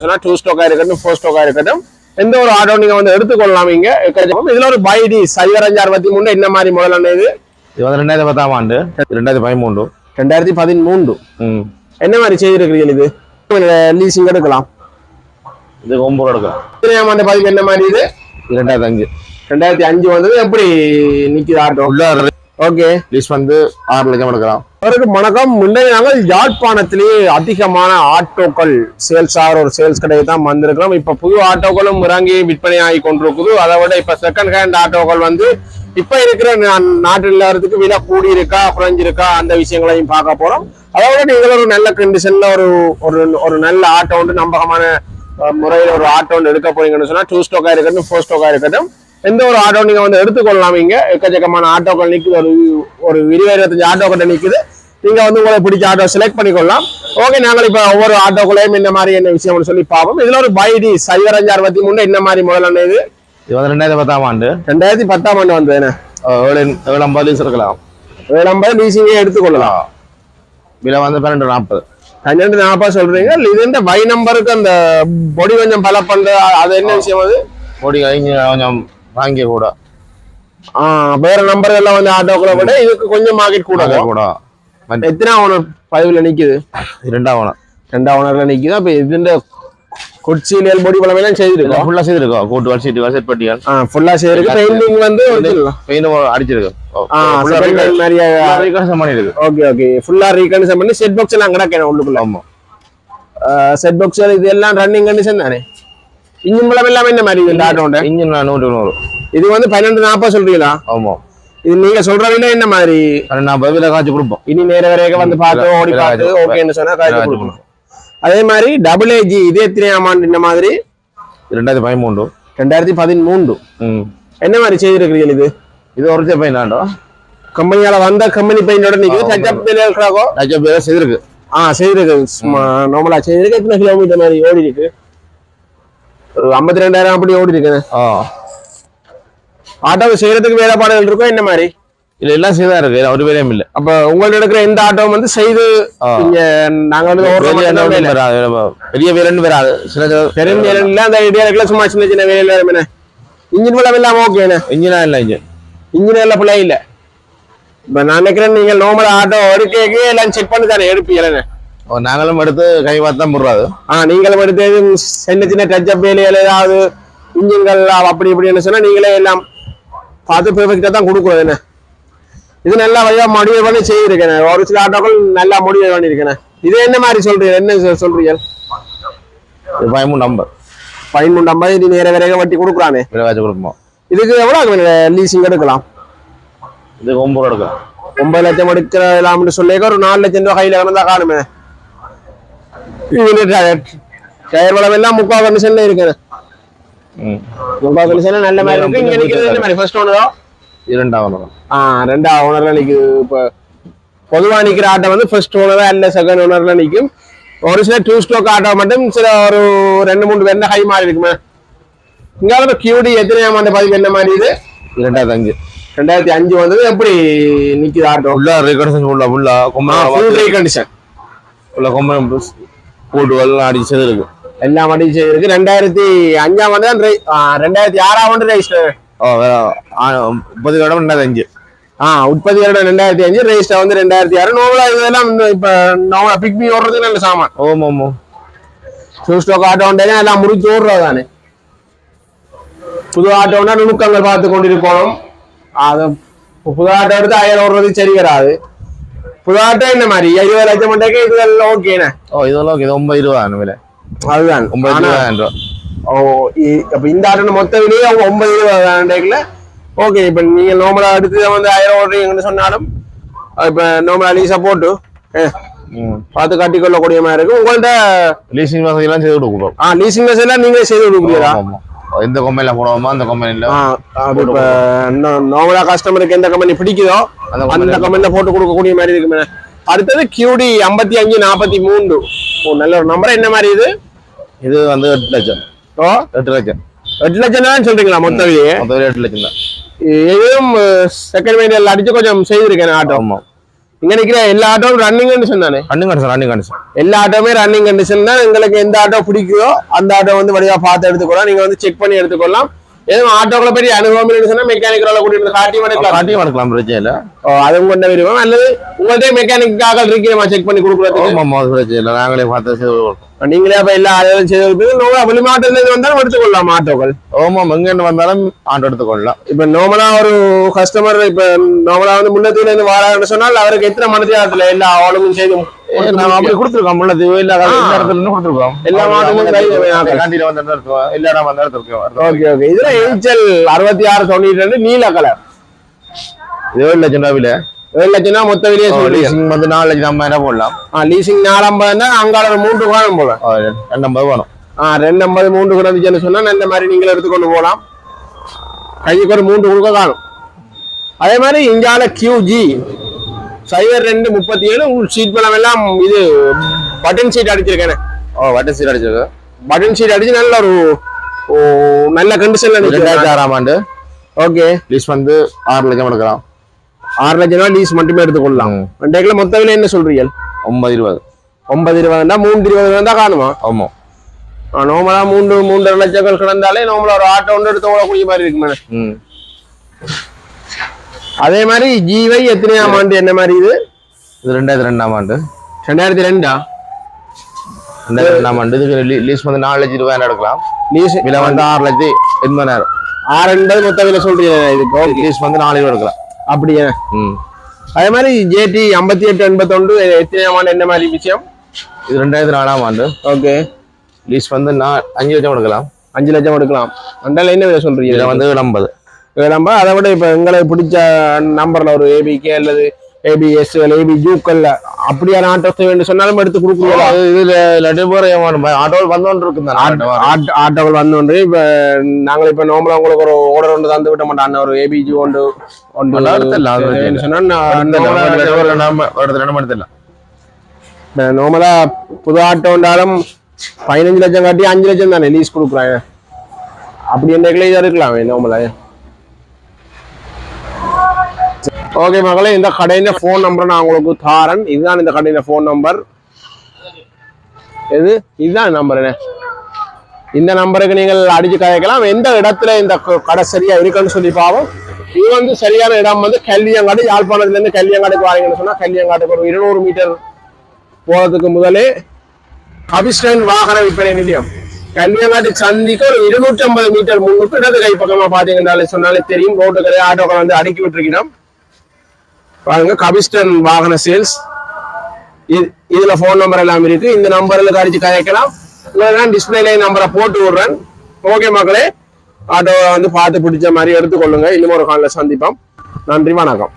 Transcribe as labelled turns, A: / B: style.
A: சொன்னா டூ ஸ்டோக்கா இருக்கட்டும் ஃபோர் ஸ்டோக்கா இருக்கட்டும். எந்த ஒரு ஆட்டோ நீங்க வந்து எடுத்துக்கொள்ளலாம் இங்க. இதுல ஒரு பைடி சைபர் அஞ்சு அறுபத்தி மூணு என்ன மாதிரி முதல்ல இது
B: இது? வந்து ரெண்டாயிரத்தி பத்தாம் ஆண்டு ரெண்டாயிரத்தி பதிமூன்று.
A: ரெண்டாயிரத்தி பதிமூன்று. என்ன மாதிரி செய்திருக்கிறீர்கள் இது? லீசிங் எடுக்கலாம்.
B: இது ஒம்பது எடுக்கலாம்.
A: இத்தனையாம் ஆண்டு பதிவு என்ன மாதிரி இது?
B: ரெண்டாயிரத்தி அஞ்சு.
A: ரெண்டாயிரத்தி அஞ்சு வந்தது எப்படி நிக்குது ஆட்டோ
B: உள்ள
A: ஓகே
B: லீஸ் வந்து ஆறு லட்சம் எடுக்கலாம்.
A: அவருக்கு வணக்கம். முந்தைய நாங்கள் யாழ்ப்பாணத்திலேயே அதிகமான ஆட்டோக்கள் சேல்ஸ் ஆகிற ஒரு சேல்ஸ் கடையை தான் வந்திருக்கிறோம். இப்போ புது ஆட்டோக்களும் இறங்கி விற்பனை ஆகி கொண்டிருக்குது. அதை விட இப்போ செகண்ட் ஹேண்ட் ஆட்டோக்கள் வந்து இப்போ இருக்கிற நா- நாட்டில் எல்லாத்துக்கு விலை கூடி இருக்கா குறைஞ்சிருக்கா அந்த விஷயங்களையும் பார்க்க அதை விட நீங்கள் ஒரு நல்ல கண்டிஷனில் ஒரு ஒரு ஒரு நல்ல ஆட்டோ வந்து நம்பகமான முறையில் ஒரு ஆட்டோ ஒன்று எடுக்க போறீங்கன்னு சொன்னால் டூ ஸ்டோக்காக இருக்கட்டும் ஃபோர் ஸ்டோக்காக இருக்கட்டும் எந்த ஒரு ஆட்டோ நீங்க வந்து எடுத்துக்கொள்ளலாம் இங்க எக்கச்சக்கமான ஆட்டோக்கள் நிக்குது. ஒரு ஒரு இருபது இருபத்தஞ்சு ஆட்டோ கிட்ட நிக்குது. நீங்க வந்து உங்களுக்கு பிடிச்ச ஆட்டோ செலக்ட் பண்ணிக்கொள்ளலாம். ஓகே நாங்கள் இப்ப ஒவ்வொரு ஆட்டோக்குள்ளேயும் இந்த மாதிரி என்ன விஷயம்னு சொல்லி பார்ப்போம். இதுல ஒரு பைடி சைபர் அஞ்சு அறுபத்தி மூணு என்ன மாதிரி முதல்ல இது?
B: இது வந்து ரெண்டாயிரத்தி பத்தாம் ஆண்டு.
A: ரெண்டாயிரத்தி பத்தாம் ஆண்டு வந்தது என்ன?
B: ஏழு ஏழு ஐம்பது லீஸ் இருக்கலாம்.
A: நம்ம லீசிங்கே எடுத்துக்கொள்ளலாம்.
B: விலை வந்து பன்னெண்டு நாற்பது.
A: பன்னெண்டு நாற்பது சொல்றீங்க. இது இந்த பை நம்பருக்கு அந்த பொடி கொஞ்சம் பல பண்ற அது என்ன விஷயம் அது?
B: கழிஞ்சு கொஞ்சம் வாங்கிய கூட.
A: ஆ, வேற நம்பர் எல்லாம் வந்து ஆட்டோக்களை விட இதுக்கு கொஞ்சம் மார்க்கெட் கூட.
B: கூட. வந்து
A: எத்தனை ஓனர் பதிவுல நிக்குது?
B: இது ரெண்டாவணும்
A: ரெண்டாம் ஓனர்ல நிக்குது. அப்ப இதுன்ற கொச்சியில் பொடி பழம் எல்லாம் செய்திருக்கோம்
B: ஃபுல்லாக செய்திருக்கோம் கூட்டு வரி சீட்டு செட் பட்டியால்.
A: ஆ ஃபுல்லா செய்திருக்கு. பெயிண்டிங் வந்து
B: பெயின் அடிச்சிருக்கு.
A: ஆ செகண்ட் நிறைய
B: ரீகன்சம் பண்ணியிருக்கு
A: ஓகே ஓகே ஃபுல்லா ரீகண்டிஷன் பண்ணி செட் பாக்ஸ் எல்லாம் கிடக்கணும் உள்ளுக்குள்ள.
B: ஆமாம்
A: செட் பாக்ஸ் இது எல்லாம் ரன்னிங் கண்டிஷன் தானே? இன்ஜின் பழம் எல்லாமே இந்த மாதிரி இந்த ஆட்டோண்ட
B: இன்ஜின் நூறு நூறு.
A: இது வந்து பன்னெண்டு நாற்பது சொல்றீங்களா?
B: ஆமாம்
A: இது நீங்க சொல்ற விட என்ன மாதிரி?
B: நாற்பது விலை காய்ச்சி கொடுப்போம்.
A: இனி நேர வரைக்கும் வந்து பார்த்து ஓடி
B: விலை
A: பார்த்து ஓகேன்னு சொன்னா காய்ச்சி கொடுக்கணும் அதே மாதிரி டபுள் ஏஜி இதே எத்தனையாம் ஆண்டு இந்த மாதிரி?
B: ரெண்டாயிரத்தி பதிமூன்று.
A: ரெண்டாயிரத்தி பதிமூன்று. என்ன மாதிரி செய்திருக்கிறீர்கள் இது?
B: இது ஒரிஜினல் பெயின் ஆண்டோ
A: கம்பெனியால வந்த கம்பெனி பெயிண்டோட நிக்குது
B: ஆ,
A: டச்சப் பில் இருக்கிறாக்கோ?
B: லட்சம் பேர் செய்திருக்கு.
A: ஆ செய்திருக்கு. நார்மலா செய்திருக்கு. எத்தனை கிலோமீட்டர் மாதிரி ஓடி இருக்கு ஒரு ஐம்பத்தி ரெண்டாயிரம் அப்படி ஓடி இருக்கு
B: ஆ
A: ஆட்டோ செய்யறதுக்கு வேலைப்பாடுகள் இருக்கும் என்ன மாதிரி?
B: இதுல எல்லாம் செய்தா இருக்கு. ஒரு வேலையும் இல்லை.
A: அப்ப உங்கள்ட்ட இருக்கிற எந்த ஆட்டோ வந்து செய்து நாங்க வந்து ஒரு
B: பெரிய வேலை
A: வேலை.
B: வேலைன்னு வராது. சில
A: பெரும் வேலை. இல்ல அந்த இடையில சும்மா சின்ன சின்ன வேலையில என்ன? இன்ஜின் பலம் இல்லாம ஓகேண்ணே
B: இன்ஜினா இல்லை இன்ஜின்
A: இன்ஜின் எல்லாம் பிள்ளை இல்ல. இப்ப நான் நினைக்கிறேன் நீங்க நார்மல் ஆட்டோ எடுக்க எல்லாம் செக் பண்ணி தானே எடுப்பீங்களே
B: நாங்களும் எடுத்து கை பார்த்து தான் போடுறாது.
A: ஆ நீங்களும் எடுத்து சின்ன சின்ன டச்சப் வேலைகள் ஏதாவது இன்ஜின்கள் அப்படி இப்படின்னு சொன்னா நீங்களே எல்லாம் பார்த்து பெர்ஃபெக்டா தான் கொடுக்குறது என்ன. இது நல்லா வழியா முடிவு பண்ணி செய்திருக்கேன். ஒரு சில ஆட்டோக்கள் நல்லா முடிவு பண்ணியிருக்கேன் இது என்ன மாதிரி சொல்றீங்க? என்ன சொல்றீங்க?
B: பயமும் நம்பர்
A: பதிமூணு ஐம்பது இது நேர விரைக வட்டி கொடுக்குறானே.
B: விலை காய்ச்சி கொடுப்போம்
A: இதுக்கு எவ்வளவு லீசிங் எடுக்கலாம்?
B: இது ஒம்பது ரூபா எடுக்கலாம்.
A: ஒன்பது லட்சம் எடுக்கலாம்னு சொல்லிக்க ஒரு நாலு லட்சம் ரூபாய் கையில வேணா காணுமே. இது டயர்? டயர் வளம் எல்லாம் முக்கால் கண்டிஷன்ல இருக்கு கண்டிஷன்ல நல்ல மாதிரி இருக்கு. இங்க நிக்கிறது என்ன மாதிரி ஃபர்ஸ்ட் ஓனரோ
B: இது ரெண்டாவது வரும்
A: ஆ ரெண்டா ஓனர்ல நிக்குது இப்போ பொதுவா நிக்கிற ஆட்டோ வந்து ஃபர்ஸ்ட் ஓனரா இல்ல செகண்ட் ஓனர்ல நிக்கும். ஒரு சில டூ ஸ்டோக் ஆட்டோ மட்டும் சில ஒரு ரெண்டு மூணு வெண்ண ஹை மாறி இருக்குமே. இங்கால கியூடி எத்தனையாம் ஆண்டு பதிவு? என்ன மாதிரி இது?
B: அஞ்சு.
A: ரெண்டாயிரத்தி அஞ்சு வந்தது எப்படி நிக்குது ஆட்டோ
B: உள்ள ரெக்கார்டேஷன் உள்ள உள்ள கொம்பை
A: ரீகண்டிஷன்
B: உள்ள கொம்பை போட்டு எல்லாம் அடிச்சு செய்திருக்கு
A: எல்லாம் வண்டி செய்திருக்கு ரெண்டாயிரத்தி அஞ்சாம் ஆண்டு தான் ரெண்டாயிரத்தி ஆறாம் ஆண்டு ரெஜிஸ்டர்
B: ஓ முப்பது இடம் ரெண்டாயிரத்தி அஞ்சு.
A: ஆ உற்பத்தி வருடம் ரெண்டாயிரத்தி அஞ்சு ரெஜிஸ்டர் வந்து ரெண்டாயிரத்தி ஆறு. நோவலா இதெல்லாம் இப்ப நோவலா பிக்மி ஓடுறது நல்ல சாமான்.
B: ஓம் ஓமோ
A: ஃபுல் ஸ்டாக் ஆட்டோ உண்டே எல்லாம் முறிச்சு ஓடுறது தானே புது ஆட்டோன்னா நுணுக்கங்கள் பார்த்து கொண்டிருக்கணும். அது புது ஆட்டோ எடுத்து ஆயிரம் ஓடுறது சரி வராது. புது ஆட்டோ என்ன மாதிரி? இருபது லட்சம் மட்டும் இது எல்லாம் ஓகேண்ணே
B: ஓ இதெல்லாம் இது ஒன்பது இருபதாயிரம் விலை.
A: அதுதான்.
B: ஒன்பது இருபதாயிரம் ரூபா.
A: ஓ இ- அப்ப இந்த ஆட்டோட மொத்த விலையே அவங்க ஒன்பது இருபதாயிரம் ஓகே இப்ப நீங்க நார்மலா எடுத்து வந்து ஆயிரம் ஓடுறீங்கன்னு சொன்னாலும் இப்ப நார்மலா லீஸா போட்டு பார்த்து காட்டி கொள்ளக்கூடிய மாதிரி இருக்கு. உங்கள்ட்ட
B: லீசிங் வசதியெல்லாம் செய்து கொடுக்குறோம்
A: ஆ லீசிங் மெசேஜ் எல்லாம் நீங்களே செய்து கொடுக்குறீங்களா
B: எந்த கம்பெனில போடுவோமோ அந்த கம்பெனில
A: இப்ப நார்மலா கஸ்டமருக்கு எந்த கம்பெனி பிடிக்குதோ
B: அந்த கம்பெனில
A: போட்டு கொடுக்கக்கூடிய மாதிரி இருக்குமே. அடுத்தது கியூடி ஐம்பத்தி அஞ்சு நாற்பத்தி மூன்று. நல்ல ஒரு நம்பர் என்ன மாதிரி இது?
B: இது வந்து எட்டு லட்சம்.
A: ஓ?
B: எட்டு லட்சம்.
A: எட்டு லட்சம் தான் சொல்றீங்களா மொத்த விலையே?
B: மொத்தம் எட்டு லட்சம் தான்
A: இதுவும் செகண்ட் மைண்டில் அடிச்சு கொஞ்சம் செய்திருக்கேன் ஆட்டோ.
B: ஆமா.
A: இங்க நிக்கிற எல்லா ஆட்டோவும் ரன்னிங் கண்டிஷன் தானே?
B: ரன்னிங் கண்டிஷன் ரன்னிங் கண்டிஷன்
A: எல்லா ஆட்டோவுமே ரன்னிங் கண்டிஷன் தான். உங்களுக்கு எந்த ஆட்டோ பிடிக்குதோ அந்த ஆட்டோ வந்து வழியா பார்த்து எடுத்துக்கலாம் நீங்க வந்து செக் பண்ணி எடுத்துக்கொள்ளலாம். எதுவும் ஆட்டோக்களை பற்றி அனுபவம் இல்லைன்னு சொன்னா மெக்கானிக்கரோட கூட்டிட்டு காட்டி எடுக்கலாம்.
B: காட்டியும் எடுக்கலாம் பிரச்சனை இல்லை.
A: அதுவும் கொண்ட விரும்பம் அல்லது உங்கள்கிட்ட மெக்கானிக்காக இருக்கிறமா செக் பண்ணி கொடுக்குறதுக்கு.
B: ஆமாம் ஆமாம் பிரச்சனை இல்லை. நாங்களே பார்த்து
A: நீங்களே அப்ப எல்லா ஆளுகளும் செய்து கொடுப்பீங்க வெளிமாவட்டத்துல இருந்து வந்தாலும் எடுத்துக்கொள்ளலாம் ஆட்டோக்கள்
B: ஆமாம் எங்கேருந்து வந்தாலும் ஆட்டோ எடுத்துக்கொள்ளலாம்
A: இப்ப நார்மலா ஒரு கஸ்டமர் இப்ப நார்மலா வந்து முன்னத்துல இருந்து வராங்கன்னு சொன்னால் அவருக்கு எத்தனை மணி நேரத்துல எல்லா ஆளுமும் செய்து
B: நாங்கள் அப்படி கொடுத்துருக்கோம் முன்னது எல்லா இடத்துல இருந்து கொடுத்துருக்கோம்
A: எல்லா மாவட்டமும்.
B: கண்டியில் வந்து எடுத்துருக்கோம் எல்லா வந்து எடுத்துருக்கோம்
A: ஓகே ஓகே இதுல எய்ச்சல் அறுபத்தி ஆறு தொண்ணூற்றி ரெண்டு நீல கலர்
B: ஏழு லட்சம் ரூபாயில
A: ஏழு லட்சம்னா மொத்த சொல்றீங்க
B: லீசிங் வந்து நாலு லட்சம் ஐம்பதாயிரம் போடலாம்
A: லீசிங் நாலம்பதுன்னா அங்கால ஒரு மூன்று காலம் போல
B: ஆ, ரெண்டு ஐம்பது வேணும்
A: ஆ ரெண்டு ஐம்பது மூன்று கிடந்துச்சுன்னு சொன்னா இந்த மாதிரி நீங்களும் எடுத்துக்கொண்டு போகலாம் கைக்கு ஒரு மூன்று கொடுக்க காணும் அதே மாதிரி இங்கால கியூஜி சைபர் ரெண்டு முப்பத்தி ஏழு சீட் பலம் எல்லாம் இது பட்டன் சீட் அடிச்சிருக்கேன்
B: ஓ வட்ட சீட் அடிச்சிருக்கு
A: பட்டன் சீட் அடிச்சு நல்ல ஒரு ஓ, நல்ல கண்டிஷன்ல
B: ரெண்டாயிரத்தி ஆறாம் ஆண்டு
A: ஓகே
B: லீஸ் வந்து ஆறு லட்சம் எடுக்கலாம்
A: ஆறு லட்சம் ரூபாய் லீஸ் மட்டுமே எடுத்துக்கொள்ளலாம். ரெண்டு மொத்த விலை என்ன சொல்றீங்க
B: ஒன்பது இருபது.
A: ஒன்பது இருபதுனா மூன்று இருபது தான் காணுமா?
B: ஆமாம்
A: நார்மலா மூன்று மூன்றரை லட்சங்கள் கிடந்தாலே நார்மலா ஒரு ஆட்டோ ஒன்று எடுத்து ஓடக்கூடிய மாதிரி இருக்கு அதே மாதிரி ஜீவை எத்தனையாம் ஆண்டு என்ன மாதிரி இது?
B: இது ரெண்டாயிரத்தி ரெண்டாம் ஆண்டு.
A: ரெண்டாயிரத்தி ரெண்டா?
B: ரெண்டாயிரத்தி ரெண்டாம் ஆண்டு. இதுக்கு லீஸ் வந்து நாலு லட்சம் இருபதாயிரம் எடுக்கலாம்?
A: லீஸ்
B: விலை வந்து ஆறு லட்சத்தி எண்பதாயிரம்.
A: ஆறு என்பது மொத்த விலை சொல்றீங்க இதுக்கு
B: லீஸ் வந்து நாலு ரூபா எடுக்கலாம்.
A: அப்படியே? அதே மாதிரி ஜேடி ஐம்பத்தி எட்டு எண்பத்தொன்று எத்தனையாம் ஆண்டு என்ன மாதிரி விஷயம்?
B: இது ரெண்டாயிரத்தி நாலாம் ஆண்டு.
A: ஓகே.
B: லீஸ் வந்து நான் அஞ்சு லட்சம் எடுக்கலாம்
A: அஞ்சு லட்சம் எடுக்கலாம் அண்டால என்ன விலை சொல்றீங்க?
B: இதில் வந்து ஐம்பது
A: நம்ம அதை விட இப்ப எங்களுக்கு பிடிச்ச நம்பர்ல ஒரு ஏபிகே அல்லது ஏபிஎஸ் ஏபி ஜூக்கல் அப்படியான ஆட்டோஸ் வேண்டு சொன்னாலும் எடுத்து கொடுக்குறோம்
B: இதுல லட்டு போற ஆட்டோவில் வந்தோன்னு இருக்கு
A: ஆட்- ஆட்டோகள் வந்து இப்ப நாங்கள் இப்ப நார்மலா உங்களுக்கு ஒரு ஆர்டர் ஒன்று தந்து விட்ட மாட்டான் ஒரு ஏபிஜி ஒன்று ஒன்று
B: நல்லா எடுத்துடலாம், அது பிரச்சனை இல்லை.
A: சொன்னா நான் normal ஆ இப்ப நார்மலா புது ஆட்டோ வந்தாலும் பதினஞ்சு லட்சம் காட்டி அஞ்சு லட்சம் தானே லீஸ் கொடுக்குறாங்க. அப்படி இதை இருக்கலாம் நார்மலா ஓகே மகளே இந்த கடையின் ஃபோன் நம்பர் நான் உங்களுக்கு தாரன் இதுதான் இந்த கடையின் ஃபோன் நம்பர் எது? இதுதான் நம்பர் என்ன? இந்த நம்பருக்கு நீங்கள் அடிச்சு கதைக்கலாம். எந்த இடத்துல இந்த க- கடை சரியா இருக்குன்னு சொல்லி பாவம் இது வந்து சரியான இடம் வந்து கல்வியங்காடு யாழ்ப்பாணத்துல இருந்து கல்வியங்காடுக்கு வாரீங்கன்னு சொன்னா கல்வியங்காட்டுக்கு ஒரு இருநூறு மீட்டர் போறதுக்கு முதலே கபிஸ்டன் வாகன விற்பனை நிலையம். கல்வியங்காட்டு சந்திக்கு ஒரு இருநூற்றி ஐம்பது மீட்டர் முன்னுக்கு இடது கை பாத்தீங்கன்னாலே சொன்னாலே தெரியும். ரோட்டு கடை ஆட்டோக்கள் வந்து அடுக்கி விட்டுருக்கிறோம் வாங்க கபிஸ்டன் வாகன சேல்ஸ். இதுல ஃபோன் நம்பர் எல்லாம் இருக்கு. இந்த நம்பர்ல அடிச்சு கதைக்கலாம். இல்லைன்னா டிஸ்பிளேல நம்பரை போட்டு விடுறேன். ஓகே மக்களே. ஆட்டோ வந்து பார்த்து பிடிச்ச மாதிரி எடுத்துக்கொள்ளுங்க. இன்னும் ஒரு காலில் சந்திப்போம். நன்றி வணக்கம்.